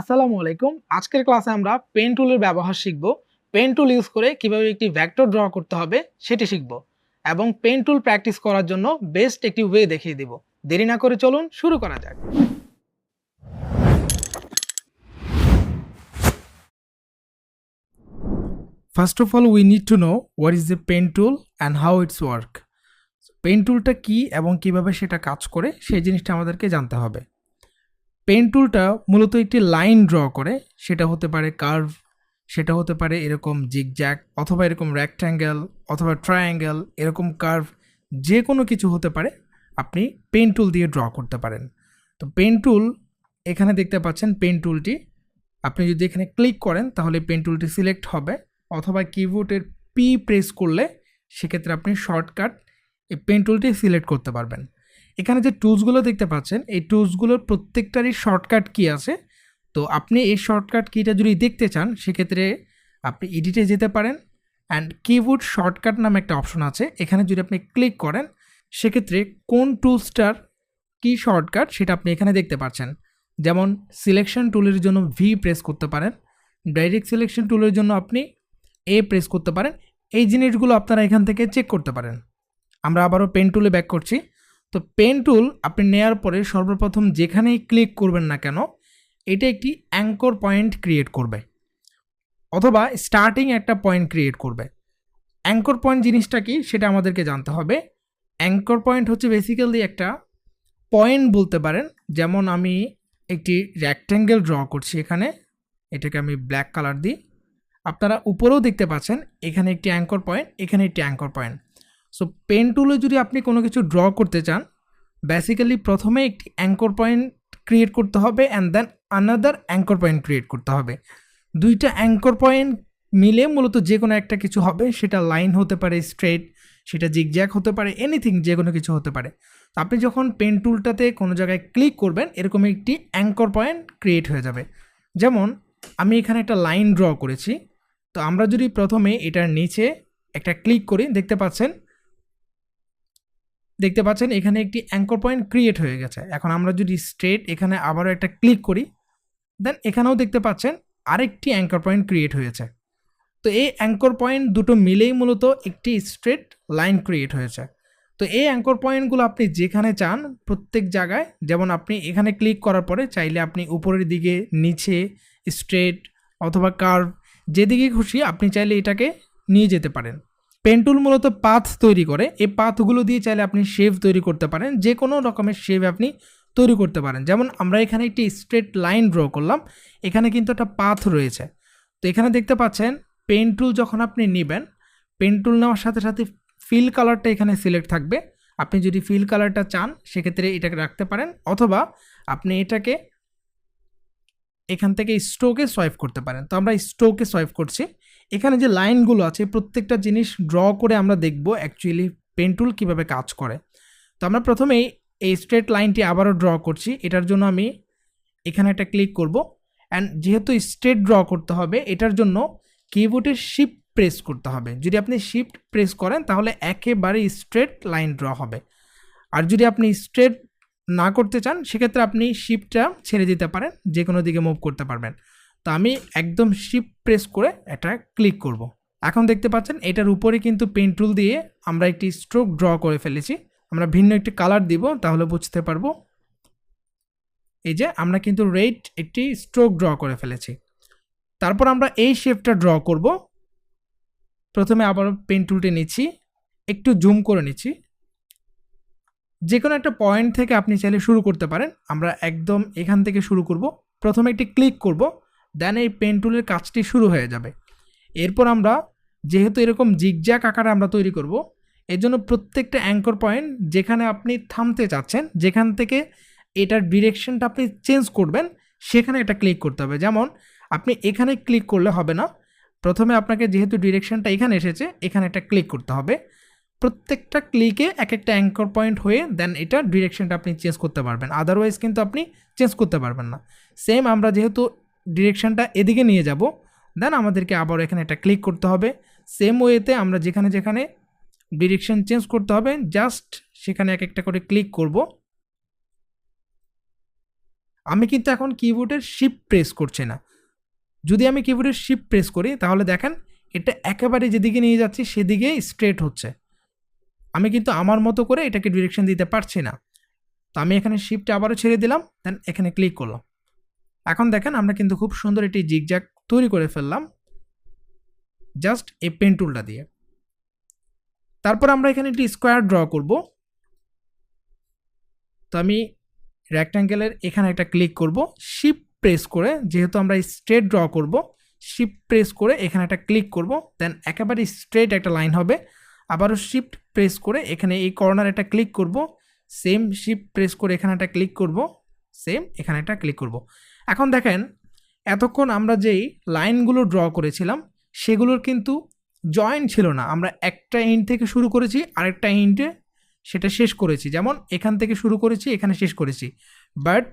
আসসালামু আলাইকুম। আজকের ক্লাসে আমরা পেন টুলের ব্যবহার শিখব। পেন টুল ইউজ করে কীভাবে একটি ভ্যাক্টর ড্র করতে হবে সেটি শিখব এবং পেন টুল প্র্যাকটিস করার জন্য বেস্ট একটি ওয়ে দেখিয়ে দিব। দেরি না করে চলুন শুরু করা যাক। First of all we need to know what is the pen tool and how it's work pen টুলটা কী এবং কীভাবে সেটা কাজ করে, সেই জিনিসটা আমাদেরকে জানতে হবে। পেন টুলটা মূলত একটি লাইন ড্র করে, সেটা হতে পারে কার্ভ সেটা হতে পারে এরকম জিগজ্যাক অথবা এরকম রেক্ট্যাঙ্গেল অথবা ট্রায়াঙ্গেল এরকম কার্ভ যে কোনো কিছু হতে পারে, আপনি পেন টুল দিয়ে ড্র করতে পারেন। তো পেন টুল এখানে দেখতে পাচ্ছেন পেন টুলটি আপনি যদি এখানে ক্লিক করেন, তাহলে পেন টুলটি সিলেক্ট হবে, অথবা কিবোর্ডের পি প্রেস করলে, সেক্ষেত্রে আপনি শর্টকাট এই পেন টুলটি সিলেক্ট করতে পারবেন। এখানে যে টুলসগুলো দেখতে পাচ্ছেন, এই টুলসগুলোর প্রত্যেকটারই শর্টকাট কি আছে? তো আপনি এই শর্টকাট কিটা যদি দেখতে চান, সেক্ষেত্রে আপনি এডিটে যেতে পারেন অ্যান্ড কিবোর্ড শর্টকাট নামে একটা অপশন আছে। এখানে যদি আপনি ক্লিক করেন, সেক্ষেত্রে কোন টুলসটার কি শর্টকাট সেটা আপনি এখানে দেখতে পাচ্ছেন। যেমন সিলেকশন টুলের জন্য ভি প্রেস করতে পারেন ডাইরেক্ট সিলেকশন টুলের জন্য আপনি এ প্রেস করতে পারেন। এই জিনিসগুলো আপনারা এখান থেকে চেক করতে পারেন। আমরা আবারও পেন টুলে ব্যাক করছি। তো পেন টুল আপনি নেয়ার পরে সর্বপ্রথম যেখানেই ক্লিক করবেন না কেন, এটা একটি অ্যাঙ্কর পয়েন্ট ক্রিয়েট করবে অথবা স্টার্টিং একটা পয়েন্ট ক্রিয়েট করবে। অ্যাঙ্কর পয়েন্ট জিনিসটা কি সেটা আমাদেরকে জানতে হবে। অ্যাঙ্কর পয়েন্ট হচ্ছে বেসিক্যালি একটা পয়েন্ট বলতে পারেন, যেমন আমি একটি রেক্ট্যাঙ্গেল ড্র করছি এখানে, এটাকে আমি ব্ল্যাক কালার দিই। আপনারা উপরেও দেখতে পাচ্ছেন, এখানে একটি অ্যাঙ্কর পয়েন্ট এখানে একটি অ্যাঙ্কর পয়েন্ট সো পেন টুলে যদি আপনি কোনো কিছু ড্র করতে চান বেসিক্যালি প্রথমে একটি অ্যাঙ্কর পয়েন্ট ক্রিয়েট করতে হবে and then another anchor point create করতে হবে। দুইটা অ্যাঙ্কর পয়েন্ট মিলে মূলত যে কোনো একটা কিছু হবে, সেটা লাইন হতে পারে স্ট্রেট সেটা জিগজ্যাক হতে পারে এনিথিং যে কোনো কিছু হতে পারে। তো আপনি যখন পেন টুলটাতে কোনো জায়গায় ক্লিক করবেন, এরকম একটি অ্যাঙ্কর পয়েন্ট ক্রিয়েট হয়ে যাবে। যেমন, আমি এখানে একটা লাইন ড্র করেছি, তো আমরা যদি প্রথমে এটার নিচে একটা ক্লিক করি, দেখতে পাচ্ছেন দেখতে পাচ্ছেন এখানে একটি অ্যাঙ্কর পয়েন্ট ক্রিয়েট হয়ে গেছে। এখন আমরা যদি স্ট্রেট এখানে আবারও একটা ক্লিক করি দেন এখানেও দেখতে পাচ্ছেন আরেকটি অ্যাঙ্কর পয়েন্ট ক্রিয়েট হয়েছে। তো এই অ্যাঙ্কর পয়েন্ট দুটো মিলেই মূলত একটি স্ট্রেট লাইন ক্রিয়েট হয়েছে। তো এই অ্যাঙ্কর পয়েন্টগুলো আপনি যেখানে চান প্রত্যেক জায়গায়, যেমন আপনি এখানে ক্লিক করার পরে চাইলে আপনি উপরের দিকে, নিচে স্ট্রেট অথবা কার্ভ যেদিকে খুশি আপনি চাইলে এটাকে নিয়ে যেতে পারেন। পেন্টুল মূলত পাথ তৈরি করে। এই পাথগুলো দিয়ে চাইলে আপনি শেভ তৈরি করতে পারেন। যে কোনো রকমের শেভ আপনি তৈরি করতে পারেন। যেমন আমরা এখানে একটি স্ট্রেট লাইন ড্র করলাম। এখানে কিন্তু একটা পাথ রয়েছে। তো এখানে দেখতে পাচ্ছেন পেন টুল যখন আপনি নেবেন পেন টুল নেওয়ার সাথে সাথে ফিল কালারটা এখানে সিলেক্ট থাকবে। আপনি যদি ফিল কালারটা চান, সেক্ষেত্রে এটাকে রাখতে পারেন। অথবা আপনি এটাকে এখান থেকে স্ট্রোকে সোয়াইপ করতে পারেন। তো আমরা স্ট্রোকে সোয়াইপ করছি। এখানে যে লাইনগুলো আছে, প্রত্যেকটা জিনিস ড্র করে আমরা দেখব অ্যাকচুয়ালি পেন টুল কীভাবে কাজ করে। তো আমরা প্রথমেই এই স্ট্রেট লাইনটি আবারও ড্র করছি। এটার জন্য আমি এখানে একটা ক্লিক করব। অ্যান্ড যেহেতু স্ট্রেট ড্র করতে হবে, এটার জন্য কিবোর্ডের শিফট প্রেস করতে হবে। যদি আপনি শিফট প্রেস করেন, তাহলে একেবারে স্ট্রেট লাইন ড্র হবে। আর যদি আপনি স্ট্রেট না করতে চান, সেক্ষেত্রে আপনি শিফটটা ছেড়ে দিতে পারেন যে কোনো দিকে মুভ করতে পারবেন। তো আমি একদম শিপ প্রেস করে এটা ক্লিক করব। এখন দেখতে পাচ্ছেন, এটার উপরে কিন্তু পেন টুল দিয়ে আমরা একটি স্ট্রোক ড্র করে ফেলেছি। আমরা ভিন্ন একটি কালার দিব, তাহলে বুঝতে পারব। এই যে, আমরা কিন্তু রেড একটি স্ট্রোক ড্র করে ফেলেছি। তারপর আমরা এই শেপটা ড্র করব। প্রথমে আবার পেন টুলটি নিচ্ছি, একটু জুম করে নিচ্ছি। যে কোনো একটা পয়েন্ট থেকে আপনি চাইলে শুরু করতে পারেন। আমরা একদম এখান থেকে শুরু করব। প্রথমে একটি ক্লিক করব। দেন এই পেন টুলের কাজটি শুরু হয়ে যাবে। এরপর আমরা যেহেতু এরকম জিগজ্যাক আকারে আমরা তৈরি করব এর জন্য প্রত্যেকটা অ্যাঙ্কর পয়েন্ট যেখানে আপনি থামতে চাচ্ছেন, যেখান থেকে এটার ডিরেকশনটা আপনি চেঞ্জ করবেন, সেখানে এটা ক্লিক করতে হবে। যেমন আপনি এখানে ক্লিক করলে হবে না। প্রথমে আপনাকে যেহেতু ডিরেকশনটা এখানে এসেছে, এখানে একটা ক্লিক করতে হবে। প্রত্যেকটা ক্লিকে এক একটা অ্যাঙ্কর পয়েন্ট হয়ে দেন এটা ডিরেকশনটা আপনি চেঞ্জ করতে পারবেন। আদারওয়াইজ কিন্তু আপনি চেঞ্জ করতে পারবেন না। সেম আমরা যেহেতু ডিরেকশনটা এদিকে নিয়ে যাব। দেন আমাদেরকে আবার এখানে একটা ক্লিক করতে হবে। সেম ওয়েতে আমরা যেখানে যেখানে ডিরেকশান চেঞ্জ করতে হবে জাস্ট সেখানে এক একটা করে ক্লিক করব। আমি কিন্তু এখন কিবোর্ডের শিপ প্রেস করছি না। যদি আমি কিবোর্ডের শিপ প্রেস করি, তাহলে দেখেন এটা একেবারে যেদিকে নিয়ে যাচ্ছি, সেদিকে স্ট্রেট হচ্ছে। আমি কিন্তু আমার মতো করে এটাকে ডিরেকশন দিতে পারছি না। তো আমি এখানে শিপটা আবারও ছেড়ে দিলাম দেন এখানে ক্লিক করলাম। এখন দেখেন আমরা কিন্তু খুব সুন্দর একটি জিগজ্যাগ তৈরি করে ফেললাম। জাস্ট এই পেন টুলটা দিয়ে। তারপর আমরা এখানে একটি স্কোয়ার ড্র করব। তো আমি রেক্ট্যাঙ্গেলের এখানে একটা ক্লিক করব। শিপ প্রেস করে, যেহেতু আমরা স্ট্রেট ড্র করব শিপ প্রেস করে এখানে একটা ক্লিক করব। দেন একেবারে স্ট্রেট একটা লাইন হবে। আবারও শিফট প্রেস করে এখানে এই কর্নার একটা ক্লিক করব। সেম শিপ প্রেস করে এখানে একটা ক্লিক করব। সেম এখানে একটা ক্লিক করব। এখন দেখেন, এতক্ষণ আমরা যেই লাইনগুলো ড্র করেছিলাম, সেগুলোর কিন্তু জয়েন ছিল না। আমরা একটা ইন্ট থেকে শুরু করেছি, আরেকটা ইন্টে সেটা শেষ করেছি। যেমন এখান থেকে শুরু করেছি, এখানে শেষ করেছি। বাট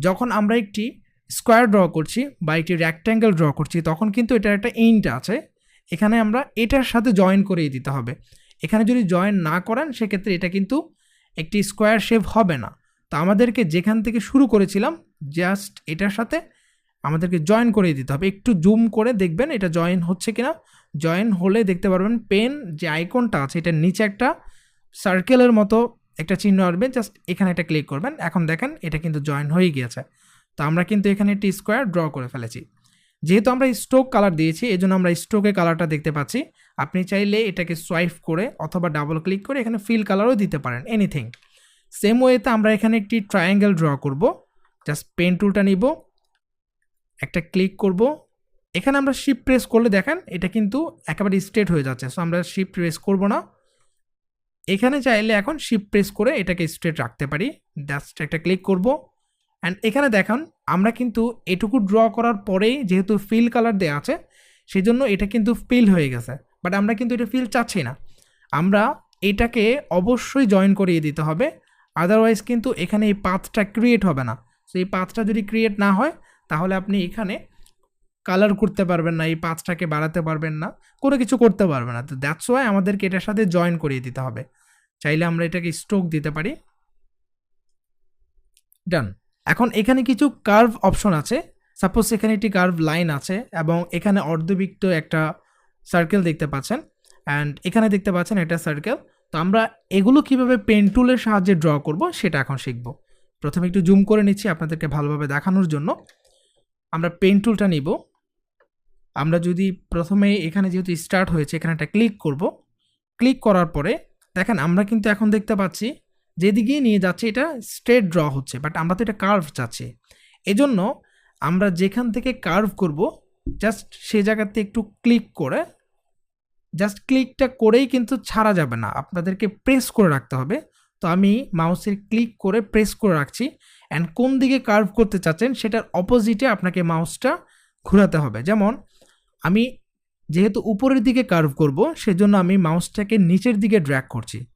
যখন আমরা একটি স্কোয়ার ড্র করছি বা একটি রেক্ট্যাঙ্গেল ড্র করছি, তখন কিন্তু এটার একটা ইন্ট আছে। এখানে আমরা এটার সাথে জয়েন করিয়ে দিতে হবে। এখানে যদি জয়েন না করেন, সেক্ষেত্রে এটা কিন্তু একটি স্কোয়ার শেপ হবে না। তো আমাদেরকে যেখান থেকে শুরু করেছিলাম জাস্ট এটার সাথে আমাদেরকে জয়েন করিয়ে দিতে হবে। একটু জুম করে দেখবেন এটা জয়েন হচ্ছে কিনা। জয়েন হলে দেখতে পারবেন পেন যে আইকনটা আছে, এটার নিচে একটা সার্কেলের মতো একটা চিহ্ন আসবে। জাস্ট এখানে একটা ক্লিক করবেন। এখন দেখেন এটা কিন্তু জয়েন হয়ে গিয়েছে। তো আমরা কিন্তু এখানে একটি স্কোয়ার ড্র করে ফেলেছি। যেহেতু আমরা স্ট্রোক কালার দিয়েছি এই জন্য আমরা স্ট্রোকের কালারটা দেখতে পাচ্ছি। আপনি চাইলে এটাকে সোয়াইপ করে অথবা ডাবল ক্লিক করে এখানে ফিল কালারও দিতে পারেন এনিথিং সেম ওয়েতে আমরা এখানে একটি ট্রায়াঙ্গেল ড্র করব। জাস্ট পেন টুলটা নিব। একটা ক্লিক করব। এখানে আমরা শিপ প্রেস করলে দেখেন, এটা কিন্তু একেবারে স্ট্রেট হয়ে যাচ্ছে। সো আমরা শিপ প্রেস করব না। এখানে চাইলে এখন শিপ প্রেস করে এটাকে স্ট্রেট রাখতে পারি। জাস্ট একটা ক্লিক করব। অ্যান্ড এখানে দেখান, আমরা কিন্তু এটুকু ড্র করার পরেই যেহেতু ফিল কালার দেওয়া আছে সেই জন্য এটা কিন্তু ফিল হয়ে গেছে। বাট আমরা কিন্তু এটা ফিল চাচ্ছি না। আমরা এটাকে অবশ্যই জয়েন করিয়ে দিতে হবে। আদারওয়াইজ কিন্তু এখানে এই পাথটা ক্রিয়েট হবে না। সো এই পাথটা যদি ক্রিয়েট না হয়, তাহলে আপনি এখানে কালার করতে পারবেন না, এই পাথটাকে বাড়াতে পারবেন না, কোনো কিছু করতে পারবেন না। তো দ্যাটস ওয়াই আমাদেরকে এটার সাথে জয়েন করিয়ে দিতে হবে। চাইলে আমরা এটাকে স্ট্রোক দিতে পারি। ডান এখন এখানে কিছু কার্ভ অপশন আছে। সাপোজ এখানে একটি কার্ভ লাইন আছে এবং এখানে অর্ধবৃত্ত একটা সার্কেল দেখতে পাচ্ছেন। অ্যান্ড এখানে দেখতে পাচ্ছেন এটা সার্কেল তো আমরা এগুলো কীভাবে পেন টুলের সাহায্যে ড্র করব সেটা এখন শিখব। প্রথমে একটু জুম করে নিচ্ছি আপনাদেরকে ভালোভাবে দেখানোর জন্য। আমরা পেন টুলটা নিব। আমরা যদি প্রথমে এখানে যেহেতু স্টার্ট হয়েছে, এখানে একটা ক্লিক করব। ক্লিক করার পরে দেখেন আমরা কিন্তু এখন দেখতে পাচ্ছি, যেদিকেই নিয়ে যাচ্ছে এটা স্ট্রেট ড্র হচ্ছে বাট আমরা তো এটা কার্ভ চাচ্ছি। এজন্য আমরা যেখান থেকে কার্ভ করব জাস্ট সে জায়গাতে একটু ক্লিক করে জাস্ট ক্লিকটা করেই কিন্তু ছাড়া যাবে না। আপনাদেরকে প্রেস করে রাখতে হবে। তো আমি মাউসের ক্লিক করে প্রেস করে রাখছি। অ্যান্ড কোন দিকে কার্ভ করতে চাচ্ছেন, সেটার অপোজিটে আপনাকে মাউসটা ঘোরাতে হবে। যেমন, আমি যেহেতু উপরের দিকে কার্ভ করব, সেজন্য আমি মাউসটাকে নিচের দিকে ড্র্যাগ করছি।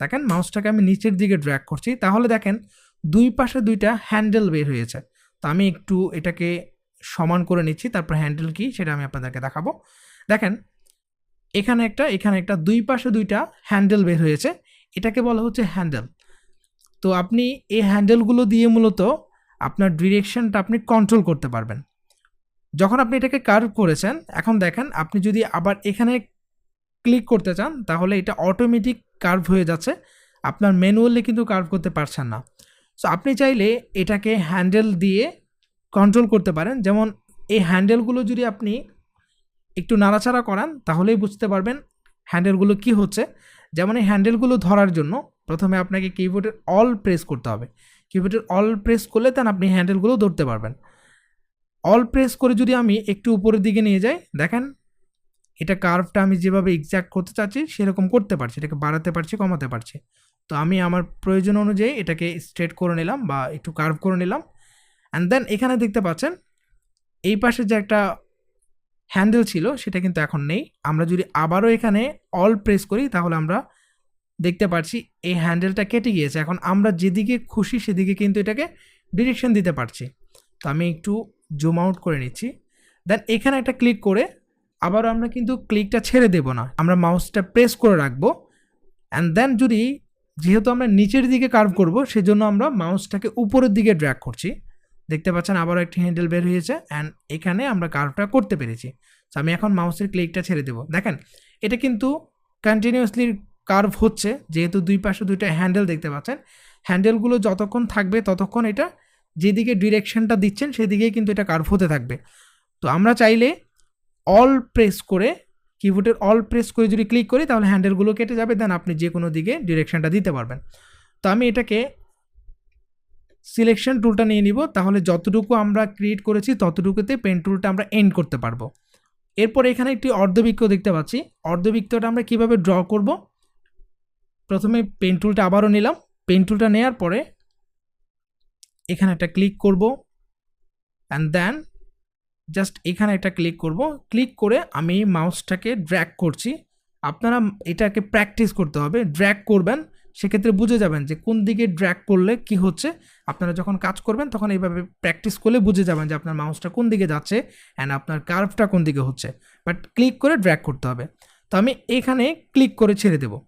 দেখেন, মাউসটাকে আমি নিচের দিকে ড্র্যাগ করছি। তাহলে দেখেন, দুই পাশে দুইটা হ্যান্ডেল বের হয়েছে। তো আমি একটু এটাকে সমান করে নিচ্ছি। তারপর হ্যান্ডেল কি, সেটা আমি আপনাদেরকে দেখাবো। দেখেন এখানে একটা এখানে একটা, দুই পাশে দুইটা হ্যান্ডেল বের হয়েছে। এটাকে বলা হচ্ছে হ্যান্ডেল তো আপনি এই হ্যান্ডেলগুলো দিয়ে মূলত আপনার ডিরেকশনটা আপনি কন্ট্রোল করতে পারবেন। যখন আপনি এটাকে কার্ভ করেছেন, এখন দেখেন আপনি যদি আবার এখানে ক্লিক করতে চান, তাহলে এটা অটোমেটিক কার্ভ হয়ে যাচ্ছে। আপনার ম্যানুয়ালি কিন্তু কার্ভ করতে পারছেন না। সো আপনি চাইলে এটাকে হ্যান্ডেল দিয়ে কন্ট্রোল করতে পারেন। যেমন এই হ্যান্ডেলগুলো যদি আপনি একটু নাড়াচাড়া করান, তাহলেই বুঝতে পারবেন হ্যান্ডেলগুলো কি হচ্ছে। যেমন এই হ্যান্ডেলগুলো ধরার জন্য প্রথমে আপনাকে কিবোর্ডের অল প্রেস করতে হবে। কিবোর্ডের অল প্রেস করলে দেন আপনি হ্যান্ডেলগুলো ধরতে পারবেন। অল প্রেস করে যদি আমি একটু উপরের দিকে নিয়ে যাই, দেখেন এটা কার্ভটা আমি যেভাবে এক্স্যাক্ট করতে চাচ্ছি, সেরকম করতে পারছি, এটাকে বাড়াতে পারছি, কমাতে পারছি। তো আমি আমার প্রয়োজন অনুযায়ী এটাকে স্ট্রেট করে নিলাম বা একটু কার্ভ করে নিলাম। অ্যান্ড দেন এখানে দেখতে পাচ্ছেন, এই পাশে যে একটা হ্যান্ডেল ছিল, সেটা কিন্তু এখন নেই। আমরা যদি আবারও এখানে অল প্রেস করি, তাহলে আমরা দেখতে পাচ্ছি এই হ্যান্ডেলটা কেটে গিয়েছে। এখন আমরা যেদিকে খুশি, সেদিকে কিন্তু এটাকে ডিরেকশন দিতে পারছি। তো আমি একটু জুম আউট করে নিচ্ছি। দেন এখানে একটা ক্লিক করে আবার আমরা কিন্তু ক্লিকটা ছেড়ে দেব না। আমরা মাউসটা প্রেস করে রাখব। অ্যান্ড দেন যদি, যেহেতু আমরা নিচের দিকে কার্ভ করব, সেজন্য আমরা মাউসটাকে উপরের দিকে ড্র্যাক করছি। দেখতে পাচ্ছেন আবারও একটি হ্যান্ডেল বের হয়েছে অ্যান্ড এখানে আমরা কার্ভটা করতে পেরেছি। তো আমি এখন মাউসের ক্লিকটা ছেড়ে দেবো। দেখেন, এটা কিন্তু কন্টিনিউয়াসলি কার্ভ হচ্ছে, যেহেতু দুই পাশে দুইটা হ্যান্ডেল দেখতে পাচ্ছেন। হ্যান্ডেলগুলো যতক্ষণ থাকবে ততক্ষণ এটা যেদিকে ডিরেকশনটা দিচ্ছেন সেদিকেই কিন্তু এটা কার্ভ হতে থাকবে। তো আমরা চাইলে অল প্রেস করে কিবোর্ডের অল প্রেস করে যদি ক্লিক করি, তাহলে হ্যান্ডেলগুলো কেটে যাবে দেন আপনি যে কোনো দিকে ডিরেকশনটা দিতে পারবেন। তো আমি এটাকে সিলেকশন টুলটা নিয়ে নিব, তাহলে যতটুকু আমরা ক্রিয়েট করেছি ততটুকুতে পেন টুলটা আমরা এন্ড করতে পারব। এরপর এখানে একটি অর্ধবৃক্ষ দেখতে পাচ্ছি। অর্ধবৃক্ষটা আমরা কীভাবে ড্র করব? প্রথমে পেন টুলটা আবারও নিলাম। পেন টুলটা নেওয়ার পরে এখানে একটা ক্লিক করব অ্যান্ড দেন জাস্ট এখানে একটা ক্লিক করব। ক্লিক করে আমি মাউসটাকে ড্র্যাক করছি। আপনারা এটাকে প্র্যাকটিস করতে হবে। ড্র্যাক করবেন সেক্ষেত্রে বুঝে যাবেন যে কোন দিকে ড্র্যাক করলে কি হচ্ছে। আপনারা যখন কাজ করবেন, তখন এইভাবে প্র্যাকটিস করলে বুঝে যাবেন যে আপনার মাউসটা কোন দিকে যাচ্ছে অ্যান্ড আপনার কার্ভটা কোন দিকে হচ্ছে। বাট ক্লিক করে ড্র্যাক করতে হবে। তো আমি এখানে ক্লিক করে ছেড়ে দেব।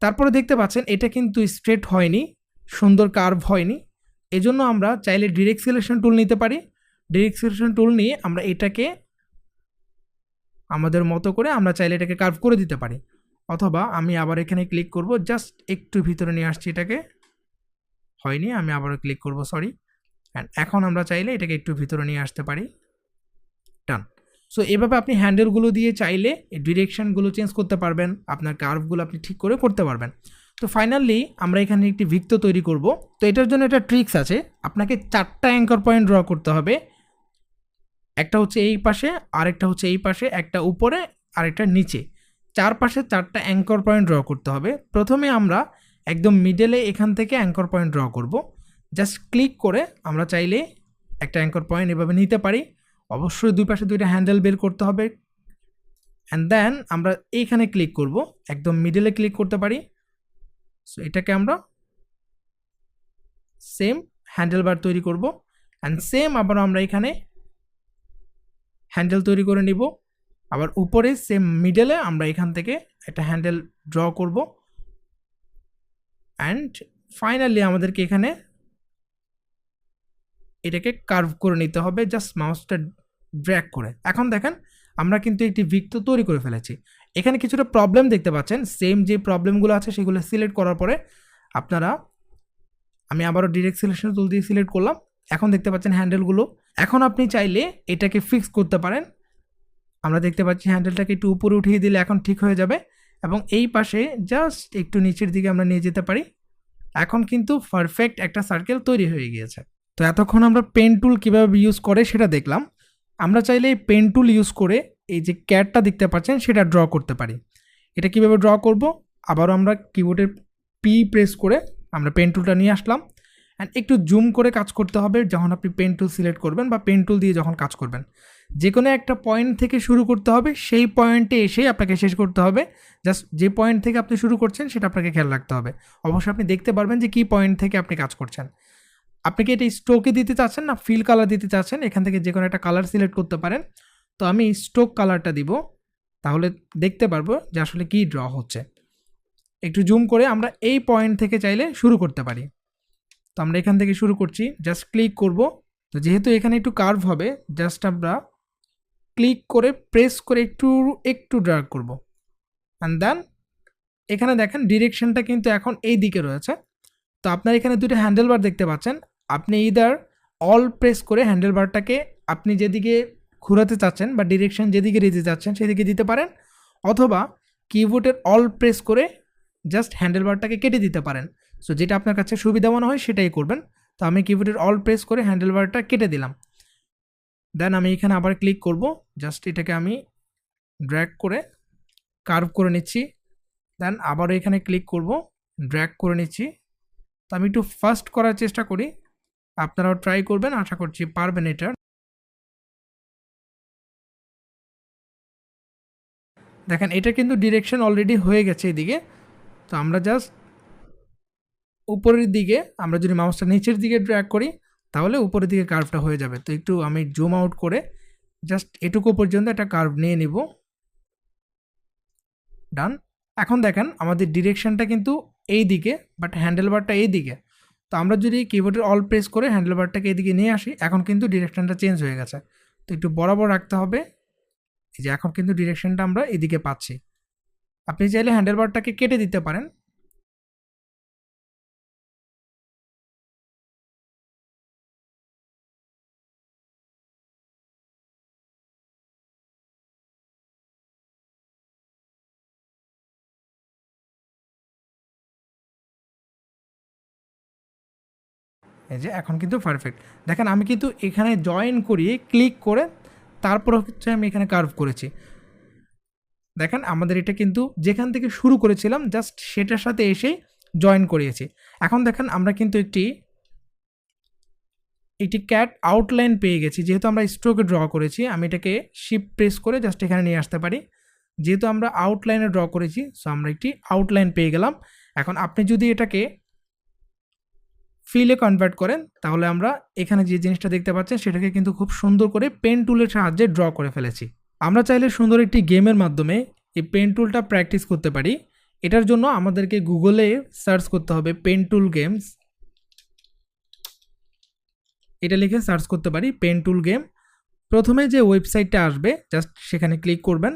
তারপরে দেখতে পাচ্ছেন, এটা কিন্তু স্ট্রেট হয়নি, সুন্দর কার্ভ হয়নি। এজন্য আমরা চাইলে ডিরেক্ট সিলেকশন টুল নিতে পারি। ডিরেক্ট সিলেকশন টুল নিয়ে আমরা এটাকে আমাদের মতো করে আমরা চাইলে এটাকে কার্ভ করে দিতে পারি। অথবা আমি আবার এখানে ক্লিক করব জাস্ট একটু ভিতরে নিয়ে আসছি এটাকে। হয়নি, আমি আবারও ক্লিক করব সরি অ্যান্ড এখন আমরা চাইলে এটাকে একটু ভিতরে নিয়ে আসতে পারি। টান সো এভাবে আপনি হ্যান্ডেলগুলো দিয়ে চাইলে ডিরেকশনগুলো চেঞ্জ করতে পারবেন, আপনার কার্ভগুলো আপনি ঠিক করে করতে পারবেন। তো ফাইনালি আমরা এখানে একটি ভিক্ত তৈরি করব। তো এটার জন্য একটা ট্রিক্স আছে। আপনাকে চারটা অ্যাঙ্কর পয়েন্ট ড্র করতে হবে। একটা হচ্ছে এই পাশে, আরেকটা হচ্ছে এই পাশে, একটা উপরে, আরেকটা নিচে। চার পাশে চারটা অ্যাঙ্কর পয়েন্ট ড্র করতে হবে। প্রথমে আমরা একদম মিডেলে এখান থেকে অ্যাঙ্কর পয়েন্ট ড্র করব। জাস্ট ক্লিক করে আমরা চাইলে একটা অ্যাঙ্কর পয়েন্ট এভাবে নিতে পারি। অবশ্যই দুই পাশে দুইটা হ্যান্ডেল বের করতে হবে। অ্যান্ড দেন আমরা এইখানে ক্লিক করব। একদম মিডলে ক্লিক করতে পারি। সো এটাকে আমরা সেম হ্যান্ডেল বার তৈরি করব। অ্যান্ড সেম আবার আমরা এখানে হ্যান্ডেল তৈরি করে নিব। আবার উপরে সেম মিডলে আমরা এখান থেকে একটা হ্যান্ডেল ড্র করব। অ্যান্ড ফাইনালি আমাদেরকে এখানে এটাকে কার্ভ করে নিতে হবে জাস্ট মাউসটা ড্র্যাগ করে। এখন দেখেন, আমরা কিন্তু একটি বৃত্ত তৈরি করে ফেলেছি। এখানে কিছুটা প্রবলেম দেখতে পাচ্ছেন। সেম যে প্রবলেমগুলো আছে সেগুলো সিলেক্ট করার পরে আপনারা, আমি আবারও ডিরেক্ট সিলেকশন টুল দিয়ে সিলেক্ট করলাম। এখন দেখতে পাচ্ছেন হ্যান্ডেলগুলো এখন আপনি চাইলে এটাকে ফিক্স করতে পারেন। আমরা দেখতে পাচ্ছি হ্যান্ডেলটাকে একটু উপরে উঠিয়ে দিলে এখন ঠিক হয়ে যাবে এবং এই পাশে জাস্ট একটু নিচের দিকে আমরা নিয়ে যেতে পারি। এখন কিন্তু পারফেক্ট একটা সার্কেল তৈরি হয়ে গিয়েছে। তো এতক্ষণ আমরা পেন টুল কীভাবে ইউজ করে সেটা দেখলাম। আমরা চাইলে এই পেন টুল ইউজ করে এই যে ক্যাটটা দেখতে পাচ্ছেন সেটা ড্র করতে পারি। এটা কীভাবে ড্র করব? আবারও আমরা কিবোর্ডের পি প্রেস করে আমরা পেন টুলটা নিয়ে আসলাম। অ্যান্ড একটু জুম করে কাজ করতে হবে যখন আপনি পেন টুল সিলেক্ট করবেন বা পেন টুল দিয়ে যখন কাজ করবেন। যে কোনো একটা পয়েন্ট থেকে শুরু করতে হবে, সেই পয়েন্টে এসেই আপনাকে শেষ করতে হবে। জাস্ট যে পয়েন্ট থেকে আপনি শুরু করছেন, সেটা আপনাকে খেয়াল রাখতে হবে। অবশ্যই আপনি দেখতে পারবেন যে কী পয়েন্ট থেকে আপনি কাজ করছেন। আপনি কি এটা স্ট্রোকে দিতে চাচ্ছেন না ফিল কালার দিতে চাচ্ছেন? এখান থেকে যে কোনো একটা কালার সিলেক্ট করতে পারেন। তো আমি স্ট্রোক কালারটা দিব। তাহলে দেখতে পারব যে আসলে কী ড্র হচ্ছে। একটু জুম করে আমরা এই পয়েন্ট থেকে চাইলে শুরু করতে পারি। তো আমরা এখান থেকে শুরু করছি। জাস্ট ক্লিক করব। তো যেহেতু এখানে একটু কার্ভ হবে জাস্ট আমরা ক্লিক করে প্রেস করে একটু একটু ড্রাগ করব। অ্যান্ড দেন এখানে দেখেন ডিরেকশনটা কিন্তু এখন এই দিকে রয়েছে। তো আপনার এখানে দুটো হ্যান্ডেল বার দেখতে পাচ্ছেন। আপনি ইদার অল প্রেস করে হ্যান্ডেল বারটাকে আপনি যেদিকে ঘুরাতে চাচ্ছেন বা ডিরেকশন যেদিকে দিতে চাচ্ছেন সেদিকে দিতে পারেন। অথবা কিবোর্ডের অল প্রেস করে জাস্ট হ্যান্ডেল বারটাকে কেটে দিতে পারেন। সো যেটা আপনার কাছে সুবিধা মনে হয় সেটাই করবেন। তো আমি কিবোর্ডের অল প্রেস করে হ্যান্ডেল বারটা কেটে দিলাম। দেন আমি এখানে আবার ক্লিক করব। জাস্ট এটাকে আমি ড্র্যাগ করে কার্ভ করে নিচ্ছি। দেন আবার এখানে ক্লিক করব ড্র্যাগ করে নিচ্ছি। তো আমি একটু ফাস্ট করার চেষ্টা করি। আপনারাও ট্রাই করবেন, আশা করছি পারবেন এটা। দেখেন, এটা কিন্তু ডিরেকশন অলরেডি হয়ে গেছে এদিকে। তো আমরা জাস্ট উপরের দিকে, আমরা যদি মাউসটা নিচের দিকে ড্র্যাগ করি তাহলে উপরের দিকে কার্ভটা হয়ে যাবে। তো একটু আমি জুম আউট করে জাস্ট এটুকু পর্যন্ত একটা কার্ভ নিয়ে নিব। ডান এখন দেখেন আমাদের ডিরেকশনটা কিন্তু এই দিকে বাট হ্যান্ডেল বারটা এই দিকে। তো আমরা যদি কিবোর্ডের অল প্রেস করে হ্যান্ডেলবারটাকে এদিকে নিয়ে আসি, এখন কিন্তু ডিরেকশানটা চেঞ্জ হয়ে গেছে। তো একটু বরাবর রাখতে হবে। এই যে এখন কিন্তু ডিরেকশনটা আমরা এদিকে পাচ্ছি। আপনি চাইলে হ্যান্ডেলবারটাকে কেটে দিতে পারেন। এই যে এখন কিন্তু পারফেক্ট দেখেন, আমি কিন্তু এখানে জয়েন করিয়ে ক্লিক করে তারপর হচ্ছে আমি এখানে কার্ভ করেছি। দেখেন, আমাদের এটা কিন্তু যেখান থেকে শুরু করেছিলাম জাস্ট সেটার সাথে এসেই জয়েন করিয়েছি। এখন দেখেন, আমরা কিন্তু একটি একটি ক্যাট আউটলাইন পেয়ে গেছি। যেহেতু আমরা স্ট্রোকে ড্র করেছি, আমি এটাকে শিপ প্রেস করে জাস্ট এখানে নিয়ে আসতে পারি। যেহেতু আমরা আউটলাইনে ড্র করেছি সো আমরা একটি আউটলাইন পেয়ে গেলাম। এখন আপনি যদি এটাকে ফিলে কনভার্ট করেন, তাহলে আমরা এখানে যে জিনিসটা দেখতে পাচ্ছেন, সেটাকে কিন্তু খুব সুন্দর করে পেন টুলের সাহায্যে ড্র করে ফেলেছি। আমরা চাইলে সুন্দর একটি গেমের মাধ্যমে এই পেন টুলটা প্র্যাকটিস করতে পারি। এটার জন্য আমাদেরকে গুগলে সার্চ করতে হবে পেন টুল গেমস এটা লিখে সার্চ করতে পারি পেন টুল গেম প্রথমে যে ওয়েবসাইটটা আসবে জাস্ট সেখানে ক্লিক করবেন।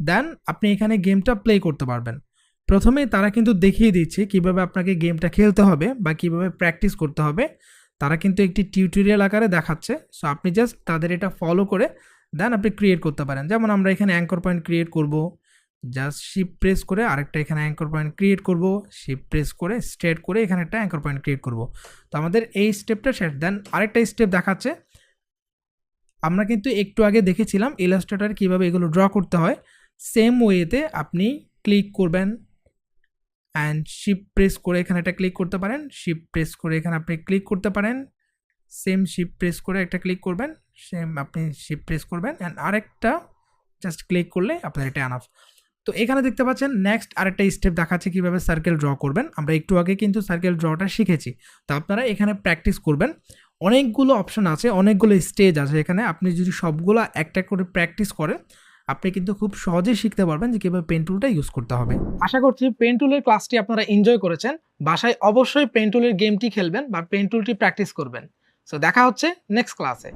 দেন আপনি এখানে গেমটা প্লে করতে পারবেন। প্রথমে তারা কিন্তু দেখিয়ে দিচ্ছে কীভাবে আপনাকে গেমটা খেলতে হবে বা কীভাবে প্র্যাকটিস করতে হবে। তারা কিন্তু একটি টিউটোরিয়াল আকারে দেখাচ্ছে। সো আপনি জাস্ট তাদের এটা ফলো করে দেন আপনি ক্রিয়েট করতে পারেন। যেমন আমরা এখানে অ্যাঙ্কর পয়েন্ট ক্রিয়েট করব। জাস্ট শিপ প্রেস করে আরেকটা এখানে অ্যাঙ্কর পয়েন্ট ক্রিয়েট করব। শিপ প্রেস করে স্ট্রেট করে এখানে একটা অ্যাঙ্কর পয়েন্ট ক্রিয়েট করব। তো আমাদের এই স্টেপটা শেষ। দেন আরেকটা স্টেপ দেখাচ্ছে। আমরা কিন্তু একটু আগে দেখেছিলাম ইলাস্ট্রেটার কীভাবে এগুলো ড্র করতে হয়। সেম ওয়েতে আপনি ক্লিক করবেন। অ্যান্ড শিপ প্রেস করে এখানে একটা ক্লিক করতে পারেন। শিপ প্রেস করে এখানে আপনি ক্লিক করতে পারেন। সেম শিপ প্রেস করে একটা ক্লিক করবেন। সেম আপনি শিপ প্রেস করবেন। অ্যান্ড আরেকটা জাস্ট ক্লিক করলে আপনার এটা আনাফ তো এখানে দেখতে পাচ্ছেন নেক্সট আরেকটা স্টেপ দেখাচ্ছে কীভাবে সার্কেল ড্র করবেন। আমরা একটু আগে কিন্তু সার্কেল ড্রটা শিখেছি। তো আপনারা এখানে প্র্যাকটিস করবেন। অনেকগুলো অপশন আছে, অনেকগুলো স্টেজ আছে এখানে। আপনি যদি সবগুলো একটা করে প্র্যাকটিস করেন আপনি কিন্তু খুব সহজেই শিখতে পারবেন যে কীভাবে পেন টুলটা ইউজ করতে হবে। আশা করছি পেন টুলের ক্লাসটি আপনারা এনজয় করেছেন। বাসায় অবশ্যই পেন টুলের গেমটি খেলবেন বা পেন টুলটি প্র্যাকটিস করবেন। সো দেখা হচ্ছে নেক্সট ক্লাসে